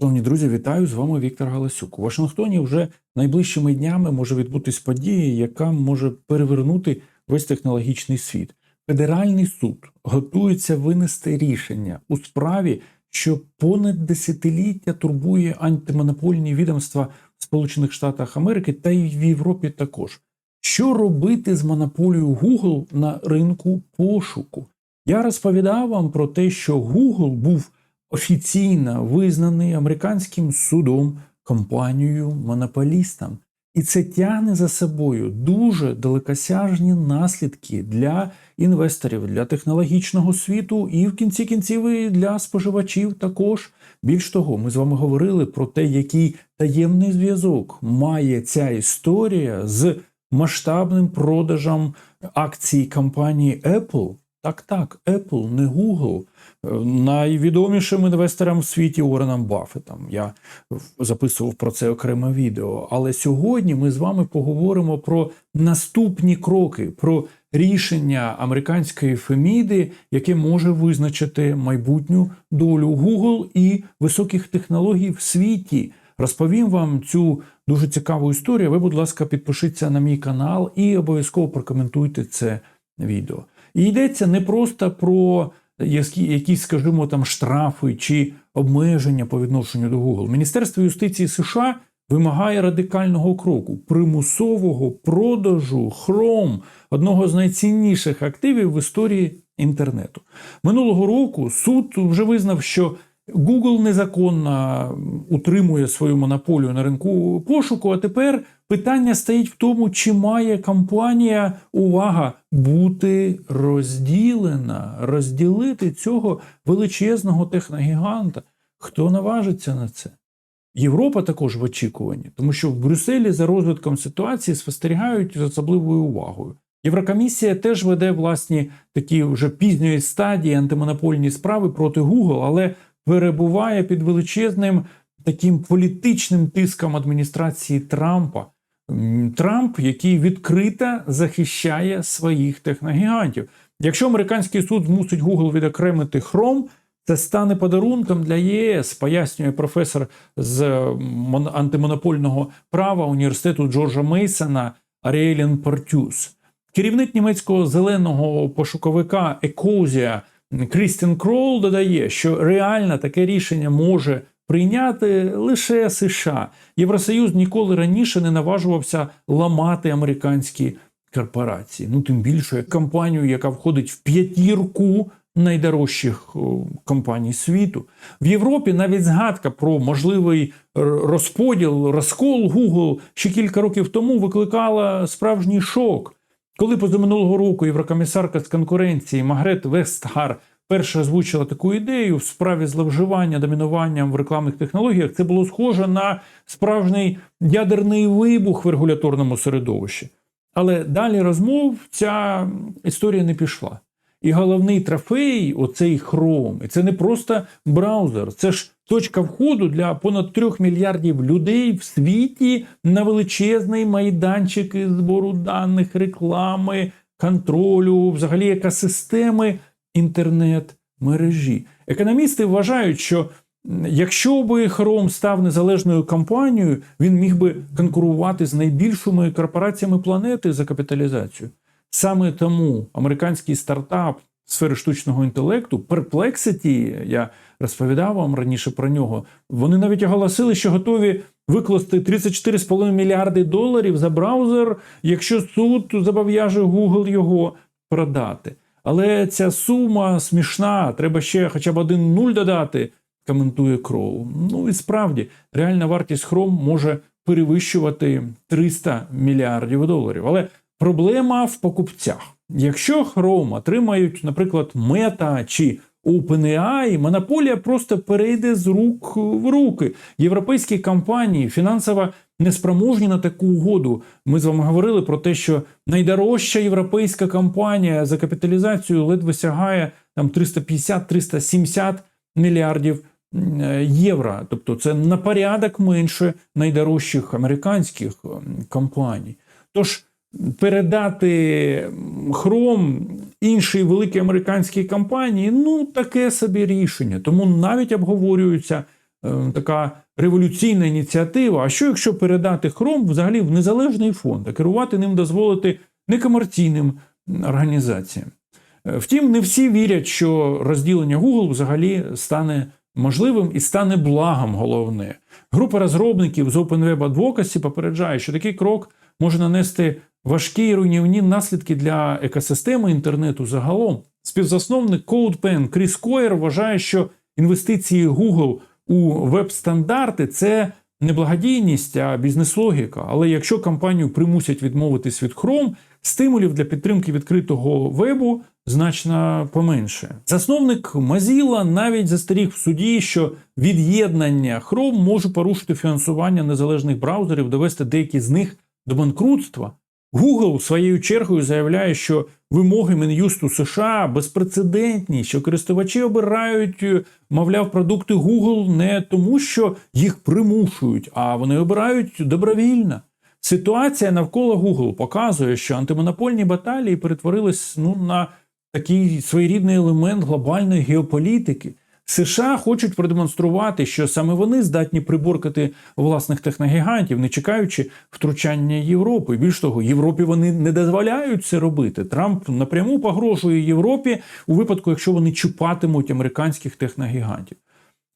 Шановні друзі, вітаю з вами Віктор Галасюк. У Вашингтоні вже найближчими днями може відбутись подія, яка може перевернути весь технологічний світ. Федеральний суд готується винести рішення у справі, що понад десятиліття турбує антимонопольні відомства в Сполучених Штатах Америки та й в Європі також. Що робити з монополією Google на ринку пошуку? Я розповідав вам про те, що Google був офіційно визнаний американським судом компанією монополістом. І це тягне за собою дуже далекосяжні наслідки для інвесторів, для технологічного світу і в кінці кінців і для споживачів також. Більш того, ми з вами говорили про те, який таємний зв'язок має ця історія з масштабним продажем акцій компанії Apple. Так, так, Apple, не Google. Е, Найвідомішим інвестором в світі Уореном Баффетом. Я записував про це окреме відео. Але сьогодні ми з вами поговоримо про наступні кроки, про рішення американської Феміди, яке може визначити майбутню долю Google і високих технологій в світі. Розповім вам цю дуже цікаву історію. Ви, будь ласка, підпишіться на мій канал і обов'язково прокоментуйте це відео. І йдеться не просто про якісь, скажімо, там штрафи чи обмеження по відношенню до Google. Міністерство юстиції США вимагає радикального кроку примусового продажу Chrome, одного з найцінніших активів в історії інтернету. Минулого року суд вже визнав, що Google незаконно утримує свою монополію на ринку пошуку. А тепер питання стоїть в тому, чи має компанія увага бути розділена, розділити цього величезного техногіганта. Хто наважиться на це? Європа також в очікуванні, тому що в Брюсселі за розвитком ситуації спостерігають з особливою увагою. Єврокомісія теж веде власні такі вже пізньої стадії антимонопольні справи проти Google, але перебуває під величезним таким політичним тиском адміністрації Трампа. Трамп, який відкрито захищає своїх техногігантів. Якщо американський суд змусить Google відокремити Chrome, це стане подарунком для ЄС, пояснює професор з антимонопольного права університету Джорджа Мейсона Аріелін Портюс. Керівник німецького зеленого пошуковика Екозія Крістін Крол додає, що реально таке рішення може прийняти лише США. Євросоюз ніколи раніше не наважувався ламати американські корпорації. Ну тим більше компанію, яка входить в п'ятірку найдорожчих компаній світу. В Європі навіть згадка про можливий розподіл, розкол Google ще кілька років тому викликала справжній шок. Коли позаминулого року єврокомісарка з конкуренції Магрет Вестгар перше озвучила таку ідею в справі зловживання домінуванням в рекламних технологіях, це було схоже на справжній ядерний вибух в регуляторному середовищі. Але далі розмов ця історія не пішла. І головний трофей оцей Chrome, це не просто браузер, це ж точка входу для понад трьох мільярдів людей в світі на величезний майданчик із збору даних, реклами, контролю, взагалі екосистеми інтернет-мережі. Економісти вважають, що якщо би Chrome став незалежною компанією, він міг би конкурувати з найбільшими корпораціями планети за капіталізацію. Саме тому американський стартап сфери штучного інтелекту Perplexity, я розповідав вам раніше про нього. Вони навіть оголосили, що готові викласти 34,5 мільярди доларів за браузер, якщо суд зобов'яже Google його продати. Але ця сума смішна, треба ще хоча б один нуль додати, коментує Кроу. Ну і справді, реальна вартість Chrome може перевищувати 300 мільярдів доларів. Але проблема в покупцях. Якщо Chrome отримають, наприклад, Meta чи OpenAI, монополія просто перейде з рук в руки. Європейські компанії фінансово неспроможні на таку угоду. Ми з вами говорили про те, що найдорожча європейська компанія за капіталізацію ледве сягає там 350-370 мільярдів євро. Тобто це на порядок менше найдорожчих американських компаній. Тож передати хром іншій великій американській компанії ну таке собі рішення. Тому навіть обговорюються е, така революційна ініціатива. А що якщо передати Chrome взагалі в незалежний фонд, а керувати ним дозволити некомерційним організаціям? Е, Втім, не всі вірять, що розділення Google взагалі стане можливим і стане благом головне. Група розробників з OpenWeb Advocacy попереджає, що такий крок може нанести важкі і руйнівні наслідки для екосистеми інтернету загалом. Співзасновник CodePen Кріс Койер вважає, що інвестиції Google у веб-стандарти це не благодійність, а бізнес-логіка. Але якщо компанію примусять відмовитись від Chrome, стимулів для підтримки відкритого вебу значно поменше. Засновник Mozilla навіть застеріг в суді, що від'єднання Chrome може порушити фінансування незалежних браузерів, довести деякі з них до банкрутства. Google своєю чергою заявляє, що вимоги Мін'юсту США безпрецедентні, що користувачі обирають, е, мовляв, продукти Google не тому, що їх примушують, а вони обирають добровільно. Ситуація навколо Google показує, що антимонопольні баталії перетворились ну, на такий своєрідний елемент глобальної геополітики. США хочуть продемонструвати, що саме вони здатні приборкати власних техногігантів, не чекаючи втручання Європи. Більш того, Європі вони не дозволяють це робити. Трамп напряму погрожує Європі у випадку, якщо вони чіпатимуть американських техногігантів.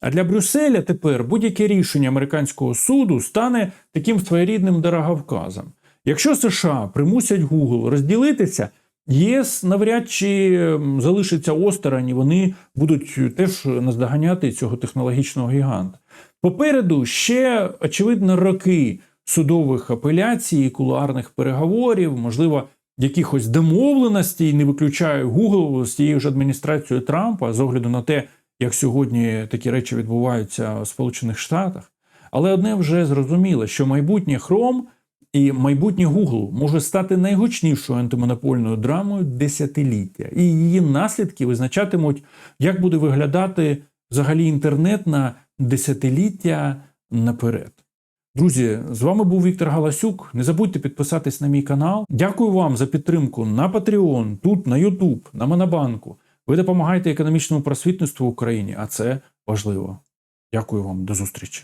А для Брюсселя тепер будь-яке рішення американського суду стане таким своєрідним дороговказом. Якщо США примусять Google розділитися, ЄС навряд чи залишиться осторонь, і вони будуть теж наздоганяти цього технологічного гіганта. Попереду ще очевидно роки судових апеляцій, кулуарних переговорів, можливо, якихось домовленостей, не виключаю Google з тією ж адміністрацією Трампа з огляду на те, як сьогодні такі речі відбуваються в Сполучених Штатах. Але одне вже зрозуміло, що майбутнє Chrome і майбутнє Google може стати найгучнішою антимонопольною драмою десятиліття, і її наслідки визначатимуть, як буде виглядати взагалі інтернет на десятиліття наперед. Друзі, з вами був Віктор Галасюк. Не забудьте підписатись на мій канал. Дякую вам за підтримку на Patreon, тут, на YouTube, на Монобанку. Ви допомагаєте економічному просвітництву в Україні, а це важливо. Дякую вам, до зустрічі.